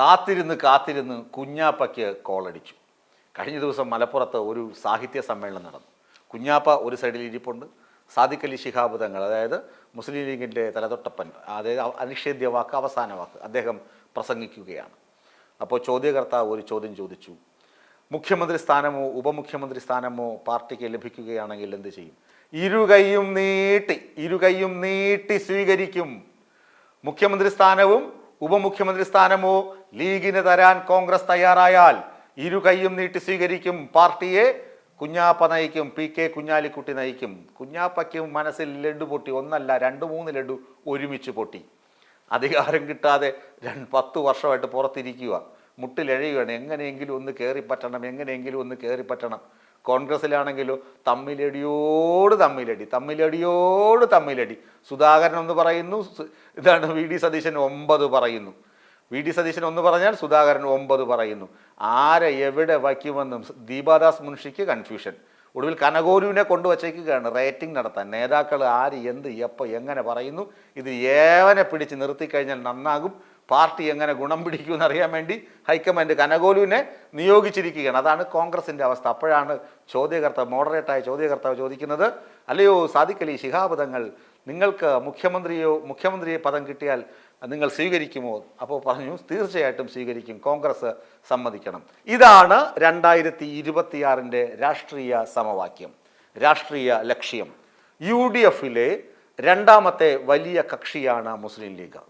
കാത്തിരുന്ന് കാത്തിരുന്ന് കുഞ്ഞാപ്പയ്ക്ക് കോളടിച്ചു കഴിഞ്ഞ ദിവസം മലപ്പുറത്ത് ഒരു സാഹിത്യ സമ്മേളനം നടന്നു. കുഞ്ഞാപ്പ ഒരു സൈഡിൽ ഇരിപ്പുണ്ട്. സാദിഖ് അലി ശിഹാബ് തങ്ങൾ അതായത് മുസ്ലിം ലീഗിന്റെ തലതൊട്ടപ്പൻ അതായത് അനിഷേധ്യ വാക്ക് അവസാന വാക്ക് അദ്ദേഹം പ്രസംഗിക്കുകയാണ്. അപ്പോൾ ചോദ്യകർത്താവ് ഒരു ചോദ്യം ചോദിച്ചു. മുഖ്യമന്ത്രി സ്ഥാനമോ ഉപമുഖ്യമന്ത്രി സ്ഥാനമോ പാർട്ടിക്ക് ലഭിക്കുകയാണെങ്കിൽ എന്ത് ചെയ്യും? ഇരുകൈയും നീട്ടി ഇരുകൈയും നീട്ടി സ്വീകരിക്കും. മുഖ്യമന്ത്രി സ്ഥാനവും ഉപമുഖ്യമന്ത്രി സ്ഥാനമോ ലീഗിന് തരാൻ കോൺഗ്രസ് തയ്യാറായാൽ ഇരു കൈയും നീട്ടി സ്വീകരിക്കും പാർട്ടിയെ. കുഞ്ഞാപ്പ നയിക്കും പി കെ കുഞ്ഞാലിക്കുട്ടി നയിക്കും. കുഞ്ഞാപ്പയ്ക്കും മനസ്സിൽ ലഡു പൊട്ടി. ഒന്നല്ല രണ്ട് മൂന്ന് ലഡു ഒരുമിച്ച് പൊട്ടി. അധികാരം കിട്ടാതെ രണ്ട് പത്ത് വർഷമായിട്ട് പുറത്തിരിക്കുക മുട്ടിലെഴയുകയാണ് എങ്ങനെയെങ്കിലും ഒന്ന് കയറി പറ്റണം എങ്ങനെയെങ്കിലും ഒന്ന് കയറി പറ്റണം കോൺഗ്രസ്സിലാണെങ്കിലോ തമ്മിലടിയോട് തമ്മിലടി തമ്മിലടിയോട് തമ്മിലടി. സുധാകരൻ ഒന്ന് പറയുന്നു ഇതാണ് വി ഡി സതീശൻ ഒമ്പത് പറയുന്നു. വി ഡി സതീശൻ ഒന്ന് പറഞ്ഞാൽ സുധാകരൻ ഒമ്പത് പറയുന്നു. ആരെ എവിടെ വയ്ക്കുമെന്നും ദീപാദാസ് മുൻഷിക്ക് കൺഫ്യൂഷൻ ഒടുവിൽ കനകോരുവിനെ കൊണ്ടുവച്ചേക്കുകയാണ് റേറ്റിംഗ് നടത്താൻ. നേതാക്കൾ ആര് എന്ത് എപ്പോൾ എങ്ങനെ പറയുന്നു ഇത് ഏവനെ പിടിച്ച് നിർത്തിക്കഴിഞ്ഞാൽ നന്നാകും. പാർട്ടി എങ്ങനെ ഗുണം പിടിക്കുമെന്ന് അറിയാൻ വേണ്ടി ഹൈക്കമാൻഡ് കനകോലുവിനെ നിയോഗിച്ചിരിക്കുകയാണ്. അതാണ് കോൺഗ്രസിന്റെ അവസ്ഥ. അപ്പോഴാണ് ചോദ്യകർത്താവ് മോഡറേറ്റായ ചോദ്യകർത്താവ് ചോദിക്കുന്നത് അല്ലയോ സാദിഖലി ശിഹാബദങ്ങൾ നിങ്ങൾക്ക് മുഖ്യമന്ത്രിയോ മുഖ്യമന്ത്രി പദം കിട്ടിയാൽ നിങ്ങൾ സ്വീകരിക്കുമോ? അപ്പോൾ പറഞ്ഞു തീർച്ചയായിട്ടും സ്വീകരിക്കും. കോൺഗ്രസ് സമ്മതിക്കണം. ഇതാണ് രണ്ടായിരത്തി ഇരുപത്തിയാറിന്റെ രാഷ്ട്രീയ സമവാക്യം രാഷ്ട്രീയ ലക്ഷ്യം. യു ഡി എഫിലെ രണ്ടാമത്തെ വലിയ കക്ഷിയാണ് മുസ്ലിം ലീഗ്.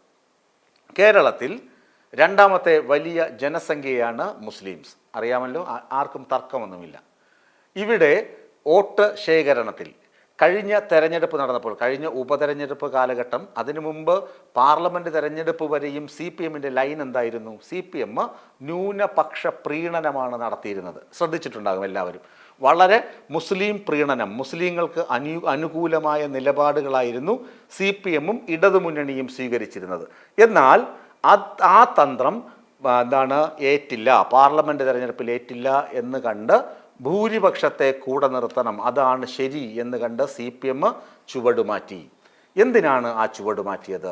കേരളത്തിൽ രണ്ടാമത്തെ വലിയ ജനസംഖ്യയാണ് മുസ്ലിംസ്. അറിയാമല്ലോ ആർക്കും തർക്കമൊന്നുമില്ല. ഇവിടെ വോട്ട് ശേഖരണത്തിൽ കഴിഞ്ഞ തെരഞ്ഞെടുപ്പ് നടന്നപ്പോൾ കഴിഞ്ഞ ഉപതെരഞ്ഞെടുപ്പ് കാലഘട്ടം അതിനു മുമ്പ് പാർലമെന്റ് തെരഞ്ഞെടുപ്പ് വരെയും സി പി എമ്മിന്റെ ലൈൻ എന്തായിരുന്നു? സി പി എം ന്യൂനപക്ഷ പ്രീണനമാണ് നടത്തിയിരുന്നത്. ശ്രദ്ധിച്ചിട്ടുണ്ടാകും എല്ലാവരും. വളരെ മുസ്ലിം പ്രീണനം മുസ്ലിങ്ങൾക്ക് അനു അനുകൂലമായ നിലപാടുകളായിരുന്നു സി പി എമ്മും ഇടതുമുന്നണിയും സ്വീകരിച്ചിരുന്നത്. എന്നാൽ ആ തന്ത്രം എന്താണ് ഏറ്റില്ല പാർലമെന്റ് തെരഞ്ഞെടുപ്പിൽ ഏറ്റില്ല എന്ന് കണ്ട് ഭൂരിപക്ഷത്തെ കൂടെ നിർത്തണം. അതാണ് ശരി എന്ന് കണ്ട് സി പി എം ചുവടുമാറ്റി. എന്തിനാണ് ആ ചുവട് മാറ്റിയത്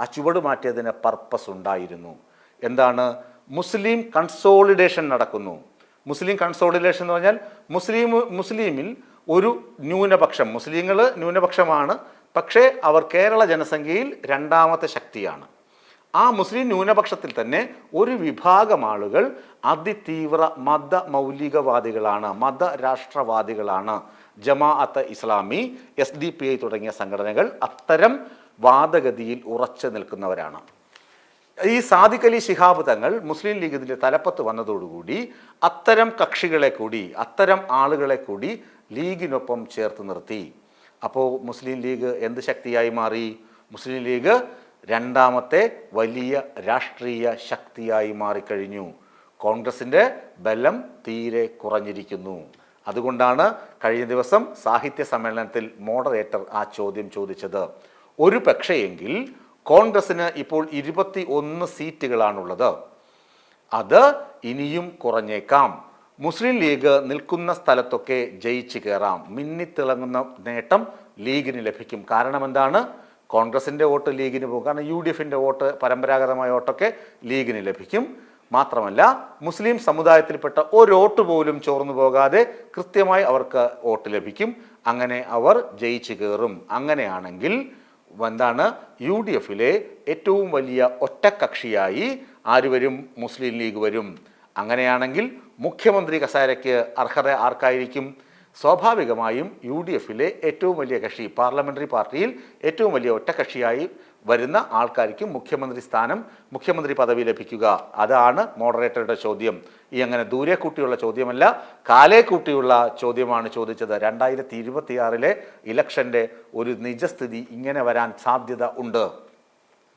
ആ ചുവട് മാറ്റിയതിന് പർപ്പസ് ഉണ്ടായിരുന്നു. എന്താണ്? മുസ്ലിം കൺസോളിഡേഷൻ നടക്കുന്നു. മുസ്ലിം കൺസോളിഡേഷൻ എന്ന് പറഞ്ഞാൽ മുസ്ലിം മുസ്ലിമിൽ ഒരു ന്യൂനപക്ഷം. മുസ്ലിങ്ങൾ ന്യൂനപക്ഷമാണ്. പക്ഷേ അവർ കേരള ജനസംഖ്യയിൽ രണ്ടാമത്തെ ശക്തിയാണ്. ആ മുസ്ലിം ന്യൂനപക്ഷത്തിൽ തന്നെ ഒരു വിഭാഗം ആളുകൾ അതിതീവ്ര മത മൗലികവാദികളാണ് മത മതരാഷ്ട്രവാദികളാണ്. Jamaat Islami S D P I തുടങ്ങിയ സംഘടനകൾ അത്തരം വാദഗതിയിൽ ഉറച്ചു നിൽക്കുന്നവരാണ്. ഈ സാദിഖ് അലി ശിഹാബ് തങ്ങൾ മുസ്ലിം ലീഗ് ഇതിന്റെ തലപ്പത്ത് വന്നതോടുകൂടി അത്തരം കക്ഷികളെ കൂടി അത്തരം ആളുകളെ കൂടി ലീഗിനൊപ്പം ചേർത്ത് നിർത്തി. അപ്പോൾ മുസ്ലിം ലീഗ് എന്ത് ശക്തിയായി മാറി? മുസ്ലിം ലീഗ് രണ്ടാമത്തെ വലിയ രാഷ്ട്രീയ ശക്തിയായി മാറിക്കഴിഞ്ഞു. കോൺഗ്രസിന്റെ ബലം തീരെ കുറഞ്ഞിരിക്കുന്നു. അതുകൊണ്ടാണ് കഴിഞ്ഞ ദിവസം സാഹിത്യ സമ്മേളനത്തിൽ മോഡറേറ്റർ ആ ചോദ്യം ചോദിച്ചത്. ഒരു പക്ഷേയെങ്കിൽ കോൺഗ്രസ്സിന് ഇപ്പോൾ ഇരുപത്തി ഒന്ന് സീറ്റുകളാണുള്ളത്. അത് ഇനിയും കുറഞ്ഞേക്കാം. മുസ്ലിം ലീഗ് നിൽക്കുന്ന സ്ഥലത്തൊക്കെ ജയിച്ചു കയറാം. മിന്നിത്തിളങ്ങുന്ന നേട്ടം ലീഗിന് ലഭിക്കും. കാരണം എന്താണ് കോൺഗ്രസിന്റെ വോട്ട് ലീഗിന് പോകും. കാരണം യു ഡി എഫിന്റെ വോട്ട് പരമ്പരാഗതമായ വോട്ടൊക്കെ ലീഗിന് ലഭിക്കും. മാത്രമല്ല മുസ്ലിം സമുദായത്തിൽപ്പെട്ട ഒരു വോട്ട് പോലും ചോർന്നു പോകാതെ കൃത്യമായി അവർക്ക് വോട്ട് ലഭിക്കും. അങ്ങനെ അവർ ജയിച്ചു കയറും. അങ്ങനെയാണെങ്കിൽ എന്താണ് യു ഡി എഫിലെ ഏറ്റവും വലിയ ഒറ്റക്കക്ഷിയായി ആര് വരും? മുസ്ലിം ലീഗ് വരും. അങ്ങനെയാണെങ്കിൽ മുഖ്യമന്ത്രി കസാരയ്ക്ക് അർഹത ആർക്കായിരിക്കും? സ്വാഭാവികമായും യു ഡി എഫിലെ ഏറ്റവും വലിയ കക്ഷി പാർലമെന്ററി പാർട്ടിയിൽ ഏറ്റവും വലിയ ഒറ്റക്കക്ഷിയായി വരുന്ന ആൾക്കാർക്കും മുഖ്യമന്ത്രി സ്ഥാനം മുഖ്യമന്ത്രി പദവി ലഭിക്കുക. അതാണ് മോഡറേറ്ററുടെ ചോദ്യം. ഈ അങ്ങനെ ദൂരെ കൂട്ടിയുള്ള ചോദ്യമല്ല കാലേ കൂട്ടിയുള്ള ചോദ്യമാണ് ചോദിച്ചത്. രണ്ടായിരത്തി ഇരുപത്തിയാറിലെ ഇലക്ഷന്റെ ഒരു നിജസ്ഥിതി ഇങ്ങനെ വരാൻ സാധ്യത ഉണ്ട്.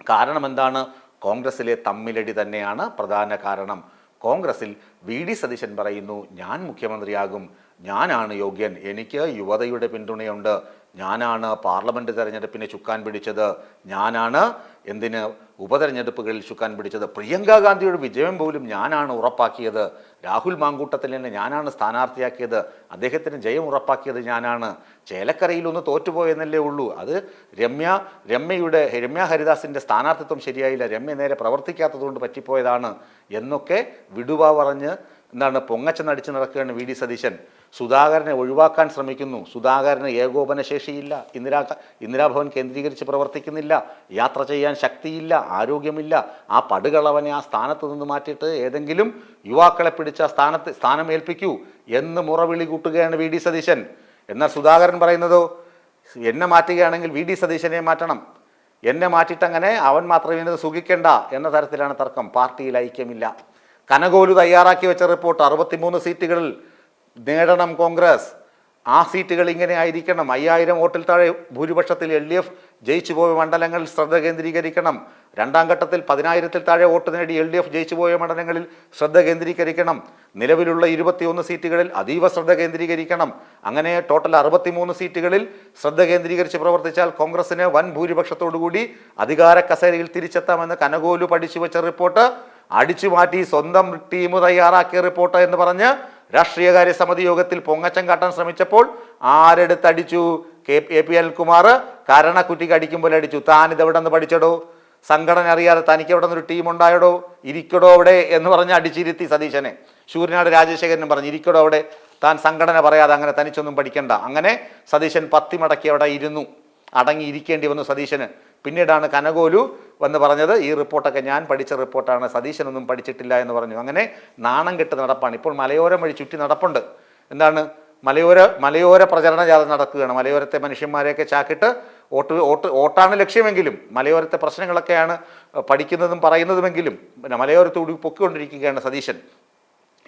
കാരണം എന്താണ്? കോൺഗ്രസിലെ തമ്മിലടി തന്നെയാണ് പ്രധാന കാരണം. കോൺഗ്രസിൽ വി ഡി സതീശൻ പറയുന്നു ഞാൻ മുഖ്യമന്ത്രിയാകും. ഞാനാണ് യോഗ്യൻ. എനിക്ക് യുവതയുടെ പിന്തുണയുണ്ട്. ഞാനാണ് പാർലമെന്റ് തെരഞ്ഞെടുപ്പിനെ ചുക്കാൻ പിടിച്ചത്. ഞാനാണ് എന്തിന് ഉപതെരഞ്ഞെടുപ്പുകളിൽ ചുക്കാൻ പിടിച്ചത്? പ്രിയങ്ക ഗാന്ധിയുടെ വിജയം പോലും ഞാനാണ് ഉറപ്പാക്കിയത്. രാഹുൽ മാങ്കൂട്ടത്തിൽ മാങ്കൂട്ടത്തിലിനെ ഞാനാണ് സ്ഥാനാർത്ഥിയാക്കിയത്. അദ്ദേഹത്തിന് ജയം ഉറപ്പാക്കിയത് ഞാനാണ്. ചേലക്കരയിൽ ഒന്ന് തോറ്റുപോയെന്നല്ലേ ഉള്ളൂ. അത് രമ്യ രമ്യയുടെ രമ്യ ഹരിദാസിന്റെ സ്ഥാനാർത്ഥിത്വം ശരിയായില്ല. രമ്യ നേരെ പ്രവർത്തിക്കാത്തതുകൊണ്ട് പറ്റിപ്പോയതാണ് എന്നൊക്കെ വിടുവ പറഞ്ഞ് എന്താണ് പൊങ്ങച്ച നടിച്ച് നടക്കുകയാണ് വി ഡി സതീശൻ. സുധാകരനെ ഒഴിവാക്കാൻ ശ്രമിക്കുന്നു. സുധാകരന് ഏകോപന ശേഷിയില്ല ഇന്ദിരാ ഇന്ദിരാഭവൻ കേന്ദ്രീകരിച്ച് പ്രവർത്തിക്കുന്നില്ല. യാത്ര ചെയ്യാൻ ശക്തിയില്ല ആരോഗ്യമില്ല. ആ പടുകളവനെ ആ സ്ഥാനത്ത് നിന്ന് മാറ്റിയിട്ട് ഏതെങ്കിലും യുവാക്കളെ പിടിച്ച സ്ഥാനത്ത് സ്ഥാനം ഏൽപ്പിക്കൂ എന്ന് മുറവിളി കൂട്ടുകയാണ് വി. ഡി. സതീശൻ. എന്നാൽ സുധാകരൻ പറയുന്നതോ എന്നെ മാറ്റുകയാണെങ്കിൽ വി. ഡി. സതീശനെ മാറ്റണം. എന്നെ മാറ്റിയിട്ടങ്ങനെ അവൻ മാത്രമേ സുഖിക്കേണ്ട എന്ന തരത്തിലാണ് തർക്കം. പാർട്ടിയിൽ ഐക്യമില്ല. കനകോലു തയ്യാറാക്കി വെച്ച റിപ്പോർട്ട് അറുപത്തിമൂന്ന് സീറ്റുകളിൽ നേടണം കോൺഗ്രസ്. ആ സീറ്റുകൾ ഇങ്ങനെ ആയിരിക്കണം. അയ്യായിരം വോട്ടിൽ താഴെ ഭൂരിപക്ഷത്തിൽ എൽ ഡി എഫ് ജയിച്ചു പോയ മണ്ഡലങ്ങളിൽ ശ്രദ്ധ കേന്ദ്രീകരിക്കണം. രണ്ടാം ഘട്ടത്തിൽ പതിനായിരത്തിൽ താഴെ വോട്ട് നേടി എൽ ഡി എഫ് ജയിച്ചു പോയ മണ്ഡലങ്ങളിൽ ശ്രദ്ധ കേന്ദ്രീകരിക്കണം. നിലവിലുള്ള ഇരുപത്തിയൊന്ന് സീറ്റുകളിൽ അതീവ ശ്രദ്ധ കേന്ദ്രീകരിക്കണം. അങ്ങനെ ടോട്ടൽ അറുപത്തിമൂന്ന് സീറ്റുകളിൽ ശ്രദ്ധ കേന്ദ്രീകരിച്ച് പ്രവർത്തിച്ചാൽ കോൺഗ്രസിന് വൻ ഭൂരിപക്ഷത്തോടുകൂടി അധികാര കസേരയിൽ തിരിച്ചെത്താമെന്ന് കനകോലു പഠിച്ചു വെച്ച റിപ്പോർട്ട്. അടിച്ചു മാറ്റി സ്വന്തം ടീം തയ്യാറാക്കിയ റിപ്പോർട്ട് എന്ന് പറഞ്ഞ് രാഷ്ട്രീയകാര്യ സമിതി യോഗത്തിൽ പൊങ്ങച്ചം കാട്ടാൻ ശ്രമിച്ചപ്പോൾ ആരെടുത്തടിച്ചു? കെ എ പി അനിൽകുമാർ കരണക്കുറ്റിക്ക് അടിക്കുമ്പോൾ അടിച്ചു. താൻ ഇതെവിടെ നിന്ന് പഠിച്ചടോ? സംഘടന അറിയാതെ തനിക്ക് എവിടെ നിന്നൊരു ടീം ഉണ്ടായടോ? ഇരിക്കടോ അവിടെ എന്ന് പറഞ്ഞ് അടിച്ചിരുത്തി സതീശനെ. ശൂര്യനാട് രാജശേഖരനും പറഞ്ഞു ഇരിക്കടോ അവിടെ. താൻ സംഘടന പറയാതെ അങ്ങനെ തനിച്ചൊന്നും പഠിക്കണ്ട. അങ്ങനെ സതീശൻ പത്തി മടക്കി അവിടെ ഇരുന്നു. അടങ്ങി ഇരിക്കേണ്ടി വന്നു സതീശന്. പിന്നീടാണ് കനകോലു വന്ന് പറഞ്ഞത് ഈ റിപ്പോർട്ടൊക്കെ ഞാൻ പഠിച്ച റിപ്പോർട്ടാണ് സതീശനൊന്നും പഠിച്ചിട്ടില്ല എന്ന് പറഞ്ഞു. അങ്ങനെ നാണം കെട്ട് നടപ്പാണ്. ഇപ്പോൾ മലയോരം വഴി ചുറ്റി നടപ്പുണ്ട്. എന്താണ്? മലയോര മലയോര പ്രചരണ ജാഥ നടക്കുകയാണ്. മലയോരത്തെ മനുഷ്യന്മാരെയൊക്കെ ചാക്കിട്ട് വോട്ട് വോട്ട് വോട്ടാണ് ലക്ഷ്യമെങ്കിലും. മലയോരത്തെ പ്രശ്നങ്ങളൊക്കെയാണ് പഠിക്കുന്നതും പറയുന്നതുമെങ്കിലും. പിന്നെ മലയോരത്തോടി പൊക്കിക്കൊണ്ടിരിക്കുകയാണ് സതീശൻ.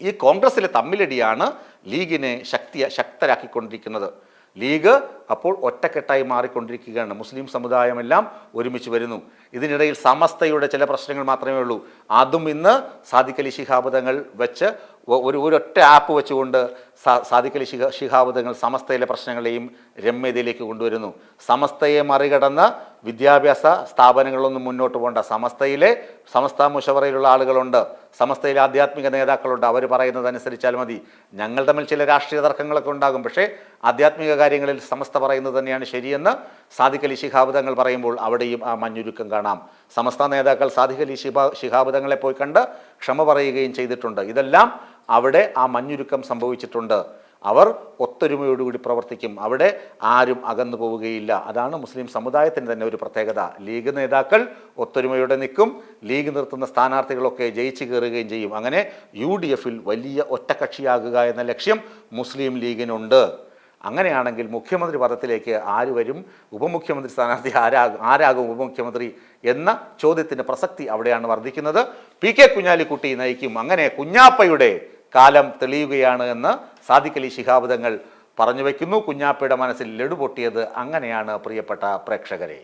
ഈ കോൺഗ്രസ്സിലെ തമ്മിലടിയാണ് ലീഗിനെ ശക്തി ശക്തരാക്കിക്കൊണ്ടിരിക്കുന്നത്. ലീഗ് അപ്പോൾ ഒറ്റക്കെട്ടായി മാറിക്കൊണ്ടിരിക്കുകയാണ്. മുസ്ലിം സമുദായമെല്ലാം ഒരുമിച്ച് വരുന്നു. ഇതിനിടയിൽ സമസ്തയുടെ ചില പ്രശ്നങ്ങൾ മാത്രമേ ഉള്ളൂ. അതും ഇന്ന് സാദിഖലി ശിഹാബുദങ്ങൾ വെച്ച് ഒരു ഒരൊറ്റ ആപ്പ് വെച്ചുകൊണ്ട് സാദിഖലി ശിഹ ശിഹാബുദങ്ങൾ സമസ്തയിലെ പ്രശ്നങ്ങളെയും രമ്യതയിലേക്ക് കൊണ്ടുവരുന്നു. സമസ്തയെ മറികടന്ന് വിദ്യാഭ്യാസ സ്ഥാപനങ്ങളൊന്നും മുന്നോട്ട് പോകണ്ട സമസ്തയിലെ സമസ്ത മുഷവറയിലുള്ള ആളുകളുണ്ട്. സമസ്തയിലെ ആധ്യാത്മിക നേതാക്കളുണ്ട്. അവർ പറയുന്നത് അനുസരിച്ചാൽ മതി. ഞങ്ങൾ തമ്മിൽ ചില രാഷ്ട്രീയ തർക്കങ്ങളൊക്കെ ഉണ്ടാകും. പക്ഷേ ആധ്യാത്മിക കാര്യങ്ങളിൽ സമസ്ത പറയുന്നത് തന്നെയാണ് ശരിയെന്ന് സാദിഖ് അലി ശിഹാബുദങ്ങൾ പറയുമ്പോൾ അവിടെയും ആ മഞ്ഞുരുക്കം കാണാം. സമസ്ത നേതാക്കൾ സാദിഖ് അലി ശിഹാ ശിഹാബുദങ്ങളെ പോയി കണ്ട് ക്ഷമ പറയുകയും ചെയ്തിട്ടുണ്ട്. ഇതെല്ലാം അവിടെ ആ മഞ്ഞുരുക്കം സംഭവിച്ചിട്ടുണ്ട്. അവർ ഒത്തൊരുമയോടുകൂടി പ്രവർത്തിക്കും. അവിടെ ആരും അകന്നു പോവുകയില്ല. അതാണ് മുസ്ലിം സമുദായത്തിന് തന്നെ ഒരു പ്രത്യേകത. ലീഗ് നേതാക്കൾ ഒത്തൊരുമയോടെ നിൽക്കും. ലീഗ് നിർത്തുന്ന സ്ഥാനാർത്ഥികളൊക്കെ ജയിച്ചു കയറുകയും ചെയ്യും. അങ്ങനെ യു വലിയ ഒറ്റക്കക്ഷിയാകുക എന്ന ലക്ഷ്യം മുസ്ലിം ലീഗിനുണ്ട്. അങ്ങനെയാണെങ്കിൽ മുഖ്യമന്ത്രി പദത്തിലേക്ക് ആര് വരും? ഉപമുഖ്യമന്ത്രി സ്ഥാനാർത്ഥി ആരാകും ആരാകും ഉപമുഖ്യമന്ത്രി എന്ന ചോദ്യത്തിന്റെ പ്രസക്തി അവിടെയാണ് വർദ്ധിക്കുന്നത്. പി കെ കുഞ്ഞാലിക്കുട്ടി നയിക്കും അങ്ങനെ കുഞ്ഞാപ്പയുടെ കാലം തെളിയുകയാണ് എന്ന് സാദിഖ് അലി ശിഹാബ് തങ്ങൾ പറഞ്ഞു വയ്ക്കുന്നു കുഞ്ഞാപ്പയുടെ മനസ്സിൽ ലഡു പൊട്ടിയത് അങ്ങനെയാണ് പ്രിയപ്പെട്ട പ്രേക്ഷകരെ.